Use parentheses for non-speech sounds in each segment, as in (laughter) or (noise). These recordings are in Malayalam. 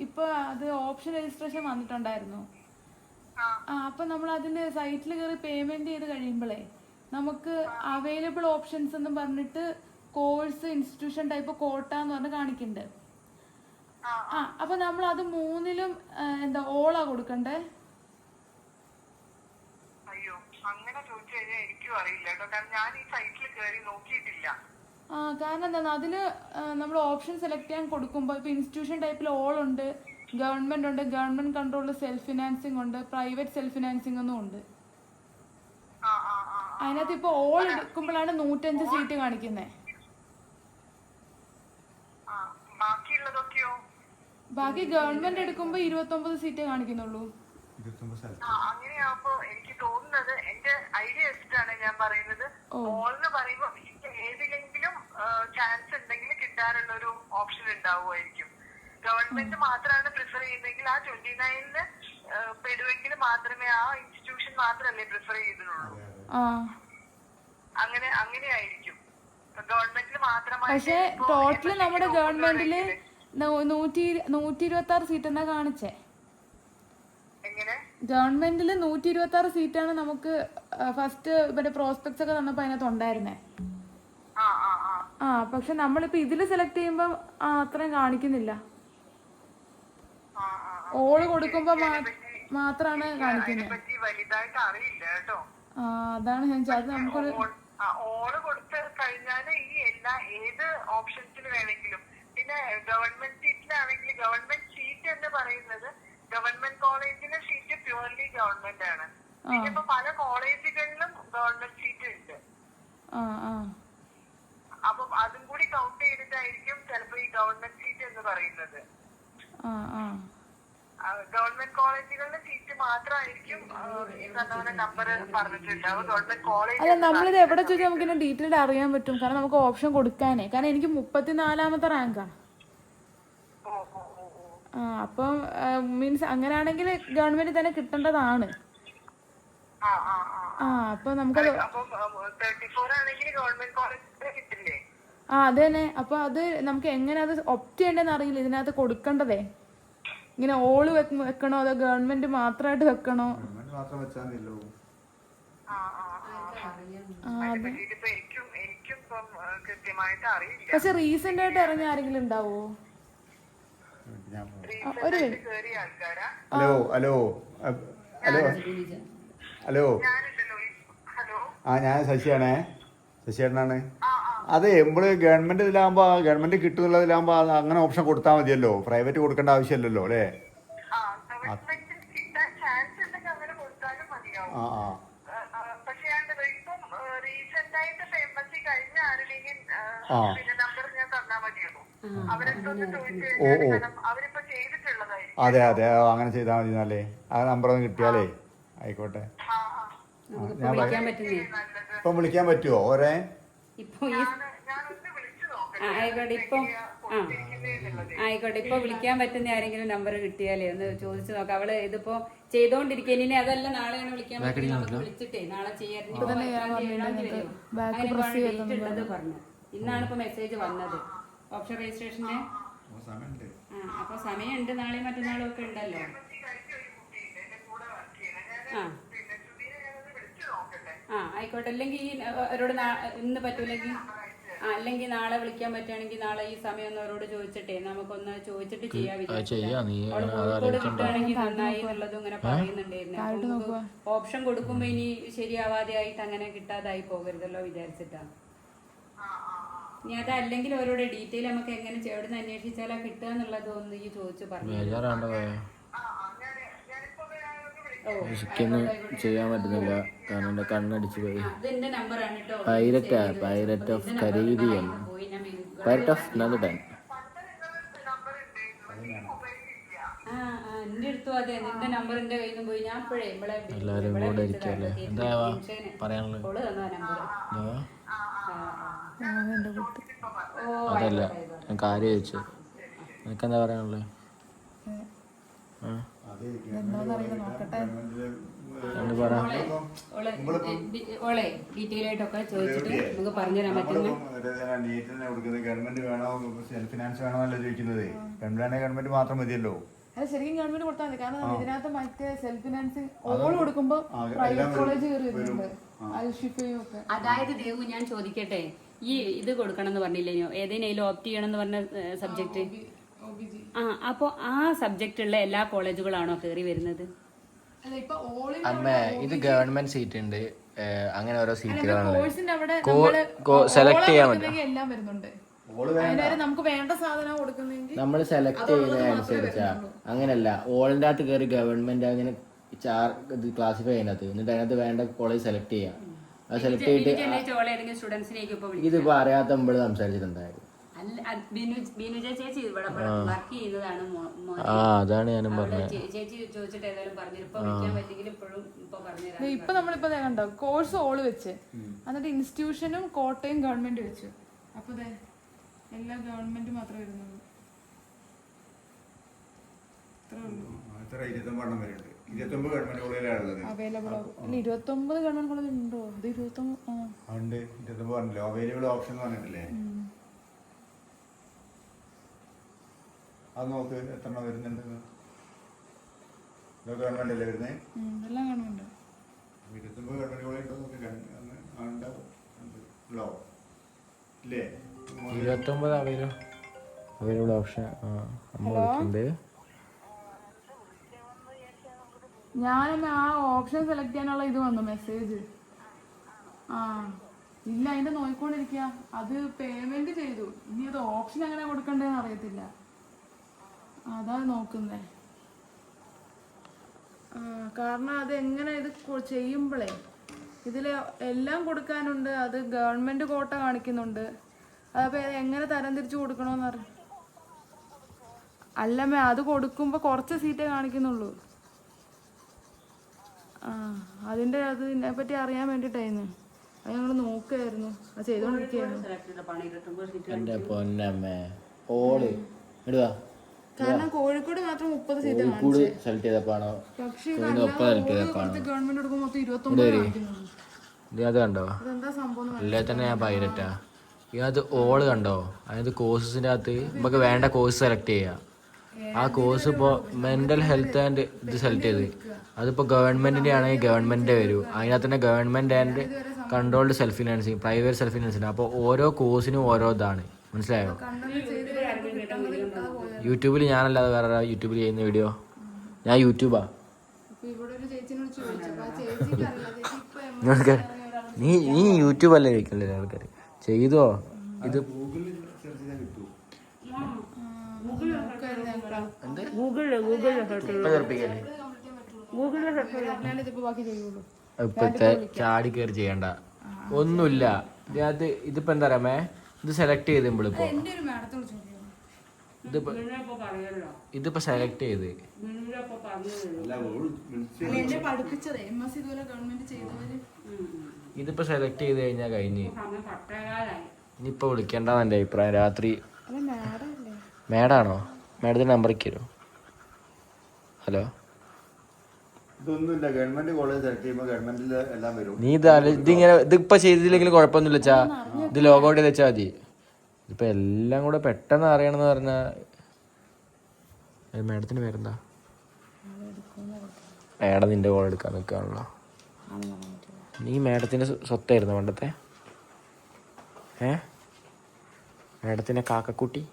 ഇപ്പൊ അത് ഓപ്ഷൻ രജിസ്ട്രേഷൻ വന്നിട്ടുണ്ടായിരുന്നു. ആ. അപ്പൊ നമ്മൾ അതിന്റെ സൈറ്റിൽ കയറി പേയ്മെന്റ് ചെയ്ത് കഴിയുമ്പോഴേ നമുക്ക് അവൈലബിൾ ഓപ്ഷൻസ് എന്ന് പറഞ്ഞിട്ട് കോഴ്സ് ഇൻസ്റ്റിറ്റ്യൂഷൻ ടൈപ്പ് കോട്ട എന്ന് പറഞ്ഞ് കാണിക്കുന്നുണ്ട് ആ. അപ്പൊ നമ്മൾ അത് മൂന്നിലും എന്താ ഓളാ കൊടുക്കണ്ടേ? അയ്യോ അങ്ങനെ ചോദിച്ചു കഴിഞ്ഞാൽ എനിക്കും അറിയില്ല കേട്ടോ. കാരണം ഞാൻ ഈ സൈറ്റിൽ കയറി നോക്കിയിട്ടില്ല. കാരണം എന്താണ്? അതിൽ നമ്മൾ ഓപ്ഷൻ സെലക്ട് ചെയ്യാൻ കൊടുക്കുമ്പോൾ ഇപ്പോൾ ഇൻസ്റ്റിറ്റ്യൂഷൻ ടൈപ്പിൽ ഓൾ ഉണ്ട്. ഗവൺമെന്റ് ഉണ്ട്. ഗവൺമെന്റ് കൺട്രോളിൽ സെൽഫ് ഫിനാൻസിങ് ഉണ്ട്. പ്രൈവറ്റ് സെൽഫ് ഫിനാൻസിങ് ഒന്നും ഉണ്ട്. ആ ആ ആ അതിനകത്ത് ഇപ്പോൾ ഓൾ എടുക്കുമ്പോഴാണ് നൂറ്റഞ്ച് സീറ്റ് കാണിക്കുന്നത് ബാക്കി ഗവൺമെന്റ് എടുക്കുമ്പോൾ ഇരുപത്തൊമ്പത് സീറ്റേ കാണിക്കുന്നുള്ളൂ. അങ്ങനെയാവുമ്പോ എനിക്ക് തോന്നുന്നത് എന്റെ ഐഡിയ വെച്ചിട്ടാണ് ഞാൻ പറയുന്നത്. ഓൾന്ന് പറയുമ്പോ ഏതെങ്കിലും ചാൻസ് ഉണ്ടെങ്കിൽ കിട്ടാനുള്ള ഒരു ഓപ്ഷൻ ഉണ്ടാവുമായിരിക്കും ഗവൺമെന്റ് മാത്രമാണ് പ്രിഫർ ചെയ്യുന്നതെങ്കിൽ ആ ട്വന്റി നയനിൽ പെടുവെങ്കിൽ മാത്രമേ ആ ഇൻസ്റ്റിറ്റ്യൂഷൻ മാത്രമല്ലേ പ്രിഫർ ചെയ്തിട്ടുള്ളൂ. ആ. അങ്ങനെ അങ്ങനെയായിരിക്കും ഗവൺമെന്റിൽ മാത്രമായി പക്ഷേ ടോട്ടൽ നമ്മുടെ ഗവൺമെന്റിൽ നൂറ്റി നൂറ്റി ഇരുപത്തി ആറ് സീറ്റ് എന്നാ കാണിച്ചേ. എങ്ങനെ? ഗവൺമെന്റിൽ നൂറ്റി ഇരുപത്തി ആറ് സീറ്റാണ് നമുക്ക് ഫസ്റ്റ് ഇവിടെ പ്രോസ്പെക്ട്സ് ഒക്കെ തന്നപ്പോ അതിനകത്ത് ഉണ്ടായിരുന്നേ. ആ പക്ഷെ നമ്മളിപ്പോ ഇതിൽ സെലക്ട് ചെയ്യുമ്പോ ആ അത്രയും കാണിക്കുന്നില്ല. ഓൾ കൊടുക്കുമ്പോ മാത്രാണ് കാണിക്കുന്നത് വലുതായിട്ട് അറിയില്ല കേട്ടോ. ആ അതാണ് ഞാൻ ചോദിച്ചത് അത് നമുക്കൊരു ഓൾ കൊടുത്ത് കഴിഞ്ഞാൽ ഈ എല്ലാ ഏത് ഓപ്ഷൻസിൽ വേണമെങ്കിലും. പിന്നെ ഗവൺമെന്റ് സീറ്റിലാണെങ്കിൽ ഗവൺമെന്റ് സീറ്റ് എന്ന് പറയുന്നത് ഗവൺമെന്റ് കോളേജിലെ സീറ്റ് പ്യുവർലി ഗവൺമെന്റ് ആണ്. പിന്നെ ഇപ്പൊ പല കോളേജുകളിലും ഗവൺമെന്റ് സീറ്റ് ഉണ്ട്. ആ ആ. അപ്പം അതും കൂടി കൗണ്ട് ചെയ്തിട്ടായിരിക്കും ചിലപ്പോ ഈ ഗവൺമെന്റ് സീറ്റ് എന്ന് പറയുന്നത്. ഗവൺമെന്റ് കോളേജുകളിലെ സീറ്റ് മാത്രമായിരിക്കും ഈ പറഞ്ഞ നമ്പർ പറഞ്ഞിട്ടുണ്ടാവും ഗവൺമെന്റ് കോളേജ് അല്ല നമ്മളിത് എവിടെ ചോദിച്ചാൽ നമുക്ക് ഇതിന്റെ അറിയാൻ പറ്റും. കാരണം നമുക്ക് ഓപ്ഷൻ കൊടുക്കാനേ. കാരണം എനിക്ക് മുപ്പത്തിനാലാമത്തെ റാങ്കാ ഓ ഓ ഓ ഓ. ആ അപ്പം മീൻസ് അങ്ങനെയാണെങ്കിൽ ഗവൺമെന്റ് തന്നെ കിട്ടേണ്ടതാണ്. ആ അപ്പൊ ആണെങ്കിൽ ഗവൺമെന്റ് കിട്ടില്ലേ ആ അത് തന്നെ. അപ്പൊ അത് നമുക്ക് എങ്ങനെ അത് ഒപ്റ്റ് ചെയ്യണ്ടെന്ന് അറിയില്ല. ഇതിനകത്ത് കൊടുക്കേണ്ടതേ. ഇങ്ങനെ ഓൾ വെക്ക- വെക്കണോ അതോ ഗവൺമെന്റ് മാത്രമായിട്ട് വെക്കണോ? പക്ഷെ റീസെന്റ് ആയിട്ട് ഇറങ്ങിയ ആരെങ്കിലും ഉണ്ടാവോ? ഒരു ഹലോ ഹലോ. ഹലോ. ഹലോ. ആ ഞാൻ ശശിയാണേ. ശശിയേട്ടനാണ്. അതെ നമ്മൾ ഗവൺമെന്റ് ഇതിലാകുമ്പോ ഗവൺമെന്റ് കിട്ടുന്നുള്ളതിലാകുമ്പോ അങ്ങനെ ഓപ്ഷൻ കൊടുത്താൽ മതിയല്ലോ. പ്രൈവറ്റ് കൊടുക്കേണ്ട ആവശ്യമില്ലല്ലോ അല്ലേ? ആ ആ ഓ, ഓ. കാരണം അവരിപ്പോ ചെയ്തിട്ടുള്ളതായിരിക്കും. അതെ അതെ. അങ്ങനെ ചെയ്താൽ മതി എന്നാലേ. ആ നമ്പർ ഒന്ന് കിട്ടിയാലേ. ആയിക്കോട്ടെ. ഇപ്പം വിളിക്കാൻ പറ്റുമോ ഓരേ? ഇപ്പൊ ഈ ആയിക്കോട്ടെ ഇപ്പൊ ആ ആയിക്കോട്ടെ ഇപ്പൊ വിളിക്കാൻ പറ്റുന്ന ആരെങ്കിലും നമ്പർ കിട്ടിയാലേ ഒന്ന് ചോദിച്ചു നോക്കാം. അവൾ ഇതിപ്പോ ചെയ്തോണ്ടിരിക്കുക. ഇനി അതല്ല നാളെയാണ് വിളിക്കാൻ പറ്റുന്നത് നമുക്ക് വിളിച്ചിട്ടേ നാളെ ചെയ്യാൻ. ഉള്ളത് പറഞ്ഞു. ഇന്നാണ് ഇപ്പൊ മെസ്സേജ് വന്നത്. ഓപ്ഷൻ രജിസ്ട്രേഷന്. സമയമുണ്ട്. ആ അപ്പൊ സമയമുണ്ട്. നാളെയും മറ്റന്നാളും ഒക്കെ ഉണ്ടല്ലോ. കഴിച്ച ആ ആയിക്കോട്ടെ. അല്ലെങ്കിൽ ഈ അവരോട് ഇന്ന് പറ്റൂലെങ്കിൽ ആ അല്ലെങ്കിൽ നാളെ വിളിക്കാൻ പറ്റുകയാണെങ്കിൽ നാളെ ഈ സമയം ഒന്ന് അവരോട് ചോദിച്ചിട്ടേ നമുക്കൊന്ന് ചോദിച്ചിട്ട് ചെയ്യാൻ കിട്ടുകയാണെങ്കിൽ നന്നായി എന്നുള്ളതും ഇങ്ങനെ പറയുന്നുണ്ടായിരുന്നു. ഓപ്ഷൻ കൊടുക്കുമ്പോ ഇനി ശരിയാവാതെ ആയിട്ട് അങ്ങനെ കിട്ടാതായി പോകരുതല്ലോ വിചാരിച്ചിട്ടാ. ഇനി അതല്ലെങ്കിൽ അവരോട് ഡീറ്റെയിൽ നമുക്ക് എങ്ങനെ എവിടുന്ന് അന്വേഷിച്ചാലാ കിട്ടുക എന്നുള്ളത് ഒന്ന് ഈ ചോദിച്ചു പറഞ്ഞു ബേജാറാണ്ട് പോയോ ആ ആ ഞാൻ ഞാനിപ്പോ എനിക്കൊന്നും ചെയ്യാൻ പറ്റുന്നില്ല. കാരണം എന്റെ കണ്ണടിച്ച് പോയി. Pirate pirate of Caribbean pirate of Nandan ആ എല്ലാവരും കൂടെ ഇരിക്കല്ലേ എന്താ പറയാനുള്ളത്. ഓൾ തന്ന നമ്പർ എന്താ? ഓ അതല്ല ഞാൻ കാര്യം ചോദിച്ചു. നിനക്കെന്താ പറയാനുള്ളത്? എന്താണെന്നറിയില്ല നോക്കട്ടെ. ഓളെ ഓളെ ഡീറ്റെയിൽ ആയിട്ടൊക്കെ ചോദിച്ചിട്ട് നമുക്ക് പറഞ്ഞുതരാൻ പറ്റുന്ന. ഗവൺമെന്റ് വേണോ സെൽഫ് ഫിനാൻസ് വേണോ എന്നല്ല ചോദിക്കുന്നത്. ഗവൺമെന്റ് ഗവൺമെന്റ് മാത്രം മതിയല്ലോ. അല്ല ശരിക്കും ഗവൺമെന്റ് കൊടുത്താൽ മതി. കാരണം ഇതിനകത്ത് മറ്റേ സെൽഫ് ഫിനാൻസിങ് ഓൾ കൊടുക്കുമ്പോ പ്രൈവറ്റ് കോളേജ് കയറി വരുന്നുണ്ട്. അതായത് ദേവു ഞാൻ ചോദിക്കട്ടെ ഈ ഇത് കൊടുക്കണം എന്ന് പറഞ്ഞില്ലേനോ ഏതെങ്കിലും ഓപ്റ്റ് ചെയ്യണം എന്ന് പറഞ്ഞ സബ്ജക്ട് ആ അപ്പോൾ ആ സബ്ജക്റ്റ് ഉള്ള എല്ലാ കോളേജുകളാണോ കയറി വരുന്നത്? അല്ല ഇപ്പൊ ഓൾ അമ്മ ഇത് ഗവൺമെന്റ് സീറ്റ് ഉണ്ട്. അങ്ങനെ ഓരോ സീറ്റുകളാണ് സെലക്ട് ചെയ്യാൻ കൊടുക്കുന്നെങ്കിൽ എല്ലാം വരുന്നുണ്ട്. അതിനേരം നമുക്ക് വേണ്ട സാധനം കൊടുക്കുന്നെങ്കിൽ നമ്മൾ സെലക്ട് ചെയ്യുന്നതനുസരിച്ചാ അങ്ങനല്ല ഓളിന്റെ അകത്ത് കയറി ഗവൺമെന്റ് അങ്ങനെ ചാർ ഇത് ക്ലാസിഫൈ ചെയ്യുന്നത്. എന്നിട്ട് അതിനകത്ത് വേണ്ട കോളേജ് സെലക്ട് ചെയ്യാം. അത് സെലക്ട് ചെയ്തിട്ട് ഇതിപ്പോ അറിയാത്ത നമ്മൾ സംസാരിച്ചിട്ടുണ്ടായിരുന്നു ബിനുജ ചേച്ചി ഇവിടെ വർക്ക് ചെയ്യുന്നതാണ് മോ- മോനെ. ആ അതാണ് ഞാനും പറഞ്ഞത്. ചേച്ചി ചോദിച്ചിട്ട് ഏതായാലും പറഞ്ഞു. ഇപ്പൊ നമ്മളിപ്പോ ദേ കണ്ടോ കോഴ്സ് ഓൾ വെച്ച്. എന്നിട്ട് ഇൻസ്റ്റിറ്റ്യൂഷനും കോട്ടയം ഗവൺമെന്റ് വെച്ചു. അപ്പൊ ദേ എല്ലാ ഗവൺമെന്റ് മാത്രമേ വരുന്നുള്ളൂ. ഉണ്ട് ഇരുപത്തൊമ്പത് ഗവൺമെന്റ് കോളേജ് ഉണ്ടോ? അത് ഇരുപത്തി ഒമ്പത് അവൈലബിൾ ഓപ്ഷൻ പറഞ്ഞിട്ടില്ലേ? അത് നോക്ക് എത്ര എണ്ണം വരുന്നുണ്ട്. ഇതൊക്കെ ഗവൺമെന്റ് അല്ലേ വരുന്നത് ഇതെല്ലാം എല്ലാം ഗവൺമെന്റ് ഇരുപത്തൊമ്പത് ഗവൺമെന്റ് കോളേജ് ഉണ്ടോ നോക്ക് ഉണ്ടാവും ഉണ്ട്. ഇല്ലേ? ഇരുപത്തൊമ്പത് അവൈലബിൾ ഓപ്ഷൻ അമ്മ ഞാനൊന്ന് ആ ഓപ്ഷൻ സെലക്ട് ചെയ്യാനുള്ള ഇത് വന്നു മെസ്സേജ്. ആ ഇല്ല അതിന്റെ നോക്കിക്കൊണ്ടിരിക്കുക അത് പേയ്മെന്റ് ചെയ്തു. ഇനി അത് ഓപ്ഷൻ എങ്ങനെ കൊടുക്കണ്ടേന്ന് അറിയത്തില്ല. അതാ നോക്കുന്നേ. കാരണം അത് എങ്ങനെ ഇത് ചെയ്യുമ്പോഴേ ചെയ്യുമ്പളേ ഇതിൽ എല്ലാം കൊടുക്കാനുണ്ട് അത് ഗവൺമെന്റ് കോട്ട കാണിക്കുന്നുണ്ട്. അതപ്പോൾ ഇത് എങ്ങനെ തരംതിരിച്ച് കൊടുക്കണമെന്ന് അറിയാം അല്ലമ്മേ അത് കൊടുക്കുമ്പോൾ കുറച്ച് സീറ്റേ കാണിക്കുന്നുള്ളൂ. ആ അതിന്റെ അത് ഇതിനെ പറ്റി അറിയാൻ വേണ്ടിയിട്ടായിരുന്നു അത് ഞങ്ങൾ നോക്കുമായിരുന്നു അത് ചെയ്തുകൊണ്ടിരിക്കുകയായിരുന്നു എന്റെ പൊന്നമ്മേ. ഓൾ ഇടുക കാരണം കോഴിക്കോട് മാത്രം മുപ്പത് സീറ്റ് കോഴിക്കോട് സെലക്ട് ചെയ്തപ്പാണോ? പക്ഷേ ഗവൺമെന്റ് എടുക്കുമ്പോൾ മൊത്തം ഇരുപത്തൊമ്പത് കാണിക്കുന്നുള്ളൂ അത് കണ്ടോ? അതെന്താ സംഭവം എന്ന് ഇല്ലേ തന്നെ ഞാൻ പൈലറ്റാ. ഇതിനകത്ത് ഓൾ കണ്ടോ? അതായത് കോഴ്സസിന്റെ അകത്ത് നമുക്ക് വേണ്ട കോഴ്സ് സെലക്ട് ചെയ്യാം. ആ കോഴ്സ് ഇപ്പോൾ മെന്റൽ ഹെൽത്ത് ആൻഡ് ഇത് സെലക്ട് ചെയ്ത്. അതിപ്പോ ഗവൺമെന്റിന്റെ ആണെങ്കിൽ ഗവൺമെന്റിന്റെ വരൂ. അതിനകത്ത് തന്നെ government and controlled self financing private self financing അപ്പോൾ ഓരോ കോഴ്സിനും ഓരോ ഇതാണ്. മനസ്സിലായോ? യൂട്യൂബിൽ ഞാനല്ലാതെ വേറെ യൂട്യൂബിൽ ചെയ്യുന്ന വീഡിയോ? ഞാൻ യൂട്യൂബാ. ഇപ്പൊ (laughs) നീ നീ യൂട്യൂബ് അല്ലേ ചോദിക്കണ്ടേ ആൾക്കാർ ചെയ്തോ? ഇത് ഇപ്പത്തെ ചാടി കയറി ചെയ്യണ്ട. ഒന്നുമില്ല. അത് ഇതിപ്പോ എന്താ പറയാമേ? ഇത് സെലക്ട് ചെയ്ത് നമ്മളിപ്പോ എന്റെ ഒരു മാഡത്തോട് ചോദിക്കുന്നു ഇതിപ്പോ ഇതിപ്പോ സെലക്ട് ചെയ്ത്. ഇതിപ്പോ സെലക്ട് ചെയ്ത് കഴിഞ്ഞാ കഴിഞ്ഞ്. ഇനിയിപ്പോ വിളിക്കണ്ടെന്ന് എന്റെ അഭിപ്രായം രാത്രി. മേഡാണോ? മേഡത്തിന്റെ നമ്പർ തരുമോ ഹലോ? ഇതൊന്നുമില്ല ഗവൺമെന്റ് കോളേജ് സെലക്ട് ചെയ്യുമ്പോൾ ഗവൺമെന്റിൽ എല്ലാം വരും. നീ ഇതാ ഇതിങ്ങനെ ഇതിപ്പോ ചെയ്തില്ലെങ്കിൽ കുഴപ്പമൊന്നുമില്ല ചാ. ഇത് ലോഗൗട്ട് ചെയ്ത് വെച്ചാൽ മതി. ഇപ്പൊ എല്ലാം കൂടെ പെട്ടെന്ന് അറിയണമെന്ന് പറഞ്ഞാ മാഡത്തിന് പേരെന്താ? മാഡം നിന്റെ കോൾ എടുക്കാൻ നിൽക്കാണല്ലോ നീ മാഡത്തിന്റെ സ്വ- സ്വത്തായിരുന്നു പണ്ടത്തെ? ഏ? മാഡത്തിന്റെ കാക്കക്കുട്ടി?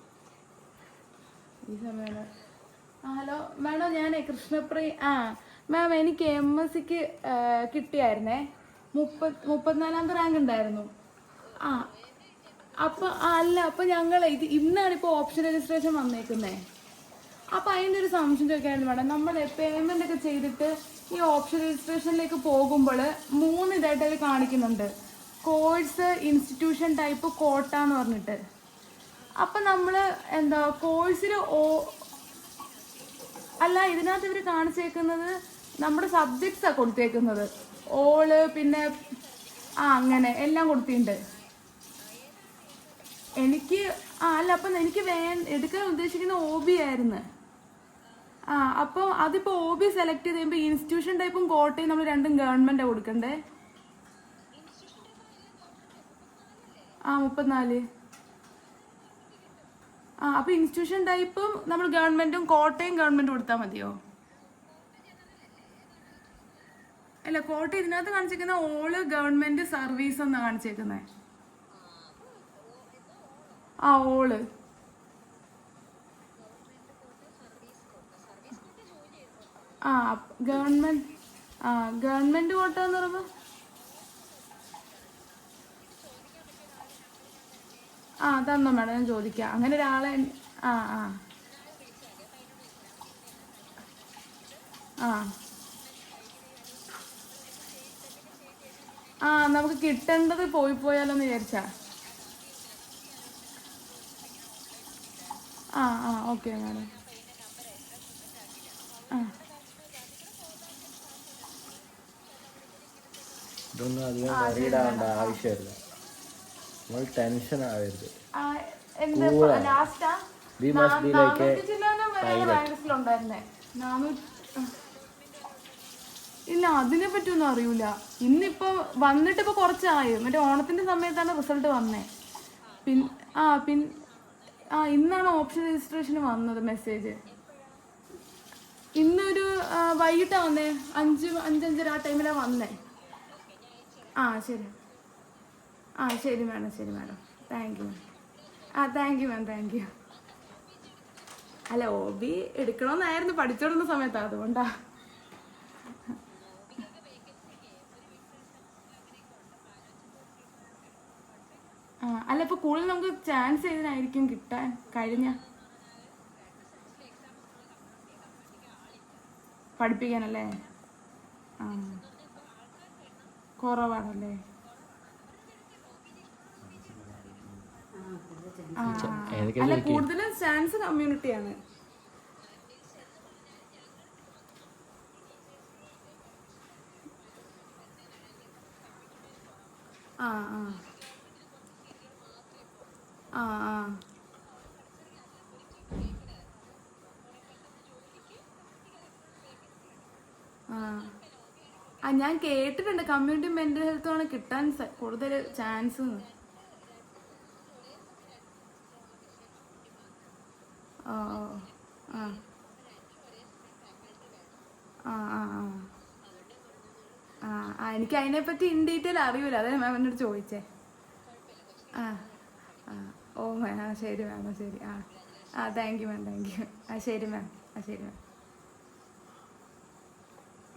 ഹലോ. മാഡം ഞാൻ കൃഷ്ണപ്രിയ ആ മാം എനിക്ക് എം എസ് സിക്ക് കിട്ടിയായിരുന്നേ. മുപ്പത് മുപ്പത്തിനാലാമത്തെ റാങ്ക് ഉണ്ടായിരുന്നു. ആ അപ്പൊ അല്ല അപ്പൊ ഞങ്ങൾ ഇത് ഇന്നാണ് ഇപ്പോൾ ഓപ്ഷൻ രജിസ്ട്രേഷൻ വന്നേക്കുന്നേ. അപ്പൊ അതിന്റെ ഒരു സംശയം ചോദിക്കായിരുന്നു മാഡം നമ്മൾ പേയ്മെന്റ് ഒക്കെ ചെയ്തിട്ട് ഈ ഓപ്ഷൻ രജിസ്ട്രേഷനിലേക്ക് പോകുമ്പോൾ മൂന്ന് ഇതായിട്ട് അത് കാണിക്കുന്നുണ്ട്. കോഴ്സ് ഇൻസ്റ്റിറ്റ്യൂഷൻ ടൈപ്പ് കോട്ട എന്ന് പറഞ്ഞിട്ട്. അപ്പൊ നമ്മൾ എന്താ കോഴ്സിൽ ഓ അല്ല ഇതിനകത്ത് ഇവർ കാണിച്ചേക്കുന്നത് നമ്മുടെ സബ്ജക്ട്സാണ് കൊടുത്തേക്കുന്നത്. ഓൾ പിന്നെ ആ അങ്ങനെ എല്ലാം കൊടുത്തിട്ടുണ്ട്. എനിക്ക് ആ അല്ല അപ്പം എനിക്ക് വേ എടുക്കാൻ ഉദ്ദേശിക്കുന്ന ഒ ബി ആയിരുന്നു. ആ അപ്പോൾ അതിപ്പോൾ ഒ ബി സെലക്ട് ചെയ്ത് കഴിയുമ്പോൾ ഇൻസ്റ്റിറ്റ്യൂഷൻ ടൈപ്പും കോട്ടയും നമ്മൾ രണ്ടും ഗവൺമെന്റ് കൊടുക്കണ്ടേ? ആ മുപ്പത്തിനാല്. ആ അപ്പോൾ ഇൻസ്റ്റിറ്റ്യൂഷൻ ടൈപ്പും നമ്മൾ ഗവൺമെന്റും കോട്ടയും ഗവൺമെന്റ് കൊടുത്താൽ മതിയോ? അല്ല കോട്ടയം ഇതിനകത്ത് കാണിച്ചേക്കുന്ന ഓൾ ഗവൺമെന്റ് സർവീസ് എന്നാണ് കാണിച്ചേക്കുന്നത് ആ ഓൾ. ആ ഗവൺമെന്റ് ആ ഗവൺമെന്റ് കോട്ട എന്ന് പറയുമ്പോ ആ തന്നോ മാഡം ഞാൻ ചോദിക്കാം. അങ്ങനെ ഒരാളെ ആ ആ. ആ. ആ നമുക്ക് കിട്ടേണ്ടത് പോയി പോയാലോന്ന് വിചാരിച്ചാ. ആ ആ ഓക്കെ മാഡം. ആ. ഇതൊന്നും അധികം വറീഡാവേണ്ട ആവശ്യമില്ല. നമ്മൾ ടെൻഷൻ ആവരുത്. ഇല്ല അതിനെ പറ്റിയൊന്നും അറിയൂല. ഇന്നിപ്പോ വന്നിട്ട് ഇപ്പൊ കുറച്ചായി. മറ്റേ ഓണത്തിന്റെ സമയത്താണ് റിസൾട്ട് വന്നേ. പിൻ ആ പിൻ ആ ഇന്നാണ് ഓപ്ഷൻ രജിസ്ട്രേഷൻ വന്നത് മെസ്സേജ്. ഇന്നൊരു വൈകിട്ടാ വന്നേ. അഞ്ച് അഞ്ചഞ്ചര ആ ടൈമിലാണ് വന്നേ. ആ ശരി. ആ ശരി മാഡം ശരി മാഡം. താങ്ക് യു ആ thank you ma'am thank you അല്ല ഓബി എടുക്കണമെന്നായിരുന്നു പഠിച്ചോടുന്ന സമയത്താണ് അതുകൊണ്ടാ ആ അല്ല ഇപ്പൊ കൂടുതൽ നമുക്ക് ചാൻസ് ഏതിനായിരിക്കും കിട്ടാൻ? കഴിഞ്ഞ. പഠിപ്പിക്കാനല്ലേ? ആ. കുറവാണല്ലേ? അല്ല കൂടുതലും ചാൻസ് കമ്മ്യൂണിറ്റിയാണ് ആ ആ. ആ ആ. ഞാൻ കേട്ടിട്ടുണ്ട് കമ്മ്യൂണിറ്റി മെന്റൽ ഹെൽത്തുമാണ് കിട്ടാൻ കൂടുതൽ ചാൻസ് ആ ആ ആ. എനിക്ക് ഇൻ ഡീറ്റെയിൽ അറിയൂല. അതാണ് മാം എന്നോട് ചോദിച്ചേ. ആ ആ. ഓ മാം ആ ശരി മാം ആ ശരി ആ. ആ thank you ma'am thank you ആ ശരി മാം ആ ശരി മാം.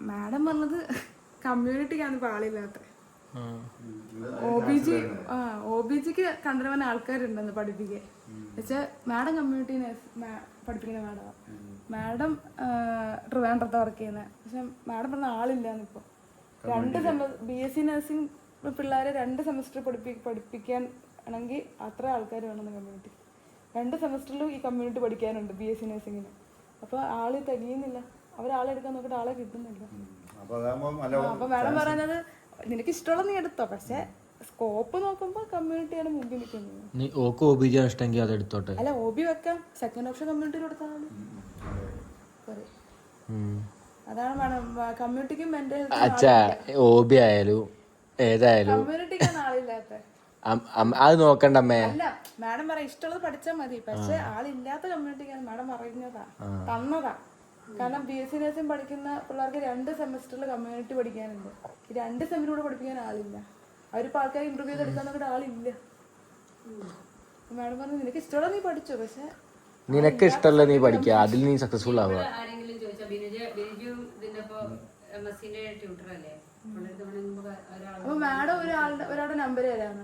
മാഡം പറഞ്ഞത് കമ്മ്യൂണിറ്റിക്കാണ് പാളില്ലാത്ത ഒ ബി ജി ആ ഒ ബി ജിക്ക് കണ്ടവൻ ആൾക്കാരുണ്ടെന്ന് പഠിപ്പിക്കാൻ വെച്ചാൽ മാഡം കമ്മ്യൂണിറ്റി പഠിപ്പിക്കുന്ന മാഡം. മാഡം ട്രിവാൻഡ്രത്ത് വർക്ക് ചെയ്യുന്ന. പക്ഷെ മാഡം പറഞ്ഞ ആളില്ലാന്ന് ഇപ്പോൾ രണ്ട് സെമ ബി എസ് സി നഴ്സിംഗ് പിള്ളേരെ രണ്ട് സെമസ്റ്റർ പഠിപ്പി പഠിപ്പിക്കാൻ ആണെങ്കിൽ അത്ര ആൾക്കാർ വേണം കമ്മ്യൂണിറ്റി രണ്ട് സെമസ്റ്ററിലും ഈ കമ്മ്യൂണിറ്റി പഠിക്കാനുണ്ട് ബി എസ് സി നഴ്സിങ്ങിന് അപ്പോൾ ആൾ തികയുന്നില്ല. അവരാളെടുക്കാൻ നോക്കിയിട്ട് ആളെ കിട്ടുന്നില്ല. അപ്പൊ മാഡം പറയുന്നത് നിനക്ക് ഇഷ്ടമുള്ള നീ എടുത്തോ. പക്ഷെ സ്കോപ്പ് നോക്കുമ്പോൾ കമ്മ്യൂണിറ്റിയാണ് മുമ്പിൽ നിൽക്കുന്നത്. നീ ഓക്ക് ഒ ബി ജി ഇഷ്ടമെങ്കിൽ അത് എടുത്തോട്ടെ. അല്ല ഒ ബി വെക്കാം. സെക്കൻഡ് ഓപ്ഷൻ കമ്മ്യൂണിറ്റിയിൽ കൊടുത്താൽ മതി. അതാണ് മാഡം കമ്മ്യൂണിറ്റിക്കും മെന്റൽ അച്ഛാ ഒ ബി ആയാലും ഏതായാലും കമ്മ്യൂണിറ്റിക്കാണ് ആളില്ലാത്ത. അത് നോക്കണ്ടമ്മേ. അല്ല മാഡം പറയാം ഇഷ്ടമുള്ളത് പഠിച്ചാൽ മതി. പക്ഷെ ആളില്ലാത്ത കമ്മ്യൂണിറ്റിക്കാണ് മാഡം പറയുന്നതാ. തന്നതാ. കാരണം ബി എസ് സി നഴ്സിംഗ് പഠിക്കുന്ന പിള്ളേർക്ക് രണ്ട് സെമസ്റ്ററിൽ കമ്മ്യൂണിറ്റി പഠിക്കാനുണ്ട്. ഈ രണ്ട് സെമിനൂടെ കൂടെ പഠിപ്പിക്കാൻ ആളില്ല. അവരിപ്പോ ആൾക്കാർ ഇന്റർവ്യൂ എടുക്കാൻ നോക്കിയിട്ട് ആളില്ല. മാഡം പറഞ്ഞു നിനക്ക് ഇഷ്ടമുള്ള നീ പഠിച്ചോ. പക്ഷെ നിനക്ക് ഇഷ്ടമല്ല നീ പഠിക്കുക അതിൽ നീ സക്സസ്ഫുൾ ആവുക. എം എസ് സിന്റെ ട്യൂട്ടർ അല്ലേ അപ്പൊ മാഡം ഒരാളുടെ ഒരാളുടെ നമ്പർ തരാണ്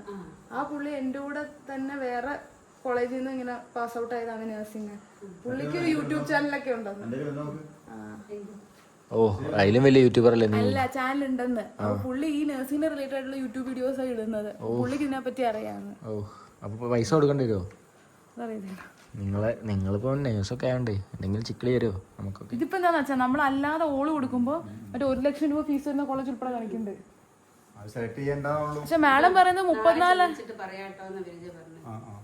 ആ. പുള്ളി എന്റെ കൂടെ തന്നെ വേറെ കോളേജിൽ നിന്ന് ഇങ്ങനെ പാസ് ഔട്ട് ആയതാണ് നഴ്സിംഗ് പുള്ളിക്ക് ഒരു യൂട്യൂബ് ചാനലൊക്കെ ഉണ്ടെന്ന്. ഓ അതിലും വലിയ യൂട്യൂബർ അല്ലേ അല്ല ചാനൽ ഉണ്ടെന്ന്. പുള്ളി ഈ നഴ്സിംഗിന് റിലേറ്റഡ് ആയിട്ടുള്ള യൂട്യൂബ് വീഡിയോസ് ഇടുന്നത്. പുള്ളിക്ക് ഇതിനെ പറ്റി അറിയാന്ന്. ഓ അപ്പൊ പൈസ കൊടുക്കേണ്ടി വരുമോ അതറിയത്തില്ല. നിങ്ങളെ നിങ്ങളിപ്പോ നേഴ്സൊക്കെ ആയണ്ടേ എന്തെങ്കിലും ചിക്കിളി വരുമോ നമുക്കൊക്കെ. ഇതിപ്പോ എന്താന്ന് വെച്ചാൽ നമ്മൾ അല്ലാതെ ഓൾ കൊടുക്കുമ്പോ മറ്റേ ഒരു ലക്ഷം രൂപ ഫീസ് വരുന്ന കോളേജ് ഉൾപ്പെടെ കാണിക്കുന്നുണ്ട് അത് സെലക്ട് ചെയ്യണ്ടാവുള്ളൂ പക്ഷെ മാഡം പറയുന്നത് മുപ്പത്തിനാല് വെച്ചിട്ട് പറയാട്ടോ എന്ന് ബിനുജ പറഞ്ഞു. ആ ആ ആ.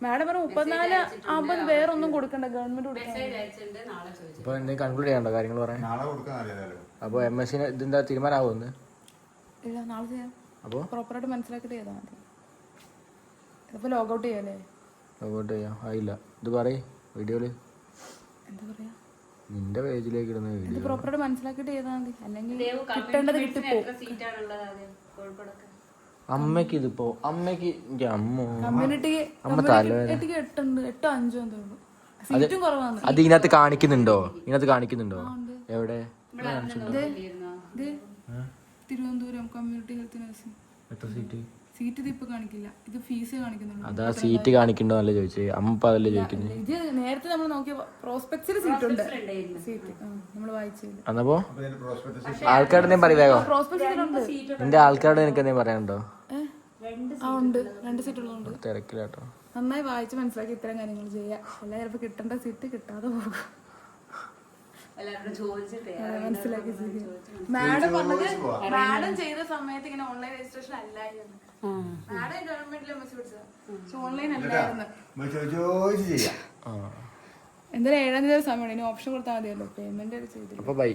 മാഡം പറഞ്ഞു മുപ്പത്തിനാല് അമ്പത് വേറൊന്നും കൊടുക്കണ്ട ഗവൺമെന്റ് അപ്പോൾ എന്തെങ്കിലും കൺക്ലൂഡ് ചെയ്യണ്ടോ കാര്യങ്ങൾ പറയാൻ? നാളെ കൊടുക്കാൻ അറിയാലോ. അപ്പോൾ എം എസ് സിന് ഇതെന്താ തീരുമാനമാവുമെന്ന് ഇല്ല നാളെ ചെയ്യാം. പ്രോപ്പറായിട്ട് മനസ്സിലാക്കിട്ട് ചെയ്താൽ മതി. ഇതിപ്പോ ലോഗൌട്ട് ചെയ്യാല്ലേ? അങ്ങോട്ട് ചെയ്യാം ആയില്ല. ഇത് പറയ് വീഡിയോയിൽ. എന്താ പറയാ? നിന്റെ പേജിലേക്ക് ഇടുന്ന ഇത് വീഡിയോ. പ്രോപ്പറായിട്ട് മനസ്സിലാക്കിയിട്ട് ചെയ്താൽ മതി. അല്ലെങ്കിൽ കിട്ടേണ്ടത് കിട്ടിപ്പോ അമ്മയ്ക്ക് ഇതിപ്പോ അമ്മയ്ക്ക് അമ്മ. കമ്മ്യൂണിറ്റി കമ്മ്യൂണിറ്റിക്ക് എട്ടുണ്ട് എട്ടോ അഞ്ചോ കുറവാണ്. അത് ഇതിനകത്ത് കാണിക്കുന്നുണ്ടോ? ഇതിനകത്ത് കാണിക്കുന്നുണ്ടോ? എവിടെ? Thiruvananthapuram community health nursing. എത്ര സീറ്റ് സീറ്റ് ഇത് ഇപ്പൊ കാണിക്കില്ല. ഇത് ഫീസ് കാണിക്കുന്നുള്ളൂ അതാ സീറ്റ് കാണിക്കണ്ടോ നല്ല ചോദിച്ചേ? അമ്മ അതല്ലേ ചോദിക്കുന്നത് ഇത് നേരത്തെ നമ്മൾ നോക്കിയ പ്രോസ്പെക്ട്സിൽ സീറ്റ് ഉണ്ട്. സീറ്റ് നമ്മൾ വായിച്ചില്ല. അന്നപ്പോ? അപ്പൊ ഇതിന്റെ പ്രോസ്പെക്ടസ് ആൾക്കാരുടെ എന്തെങ്കിലും പറയുവേഗോ നിന്റെ ആൾക്കാരോട് എനിക്ക് എന്തെങ്കിലും പറയാനുണ്ടോ? ആ ഉണ്ട്. രണ്ട് സീറ്റ് ഉള്ളതുകൊണ്ട് തിരക്കിലാട്ടോ. നന്നായി വായിച്ച് മനസ്സിലാക്കി ഇത്തരം കാര്യങ്ങൾ ചെയ്യാം. അല്ല ചിലപ്പോൾ കിട്ടേണ്ട സീറ്റ് കിട്ടാതെ പോകും. മനസ്സിലാക്കി മാഡം പറഞ്ഞത് മാഡം ചെയ്ത സമയത്ത് ഇങ്ങനെ ഓൺലൈൻ രജിസ്ട്രേഷൻ അല്ലായിരുന്നു. എന്തായാലും ഏഴാം തീയതി സമയം സമയമാണ് ഇനി ഓപ്ഷൻ കൊടുത്താൽ മതിയല്ലോ. പേയ്മെന്റ് ചെയ്തു അപ്പൊ ബൈ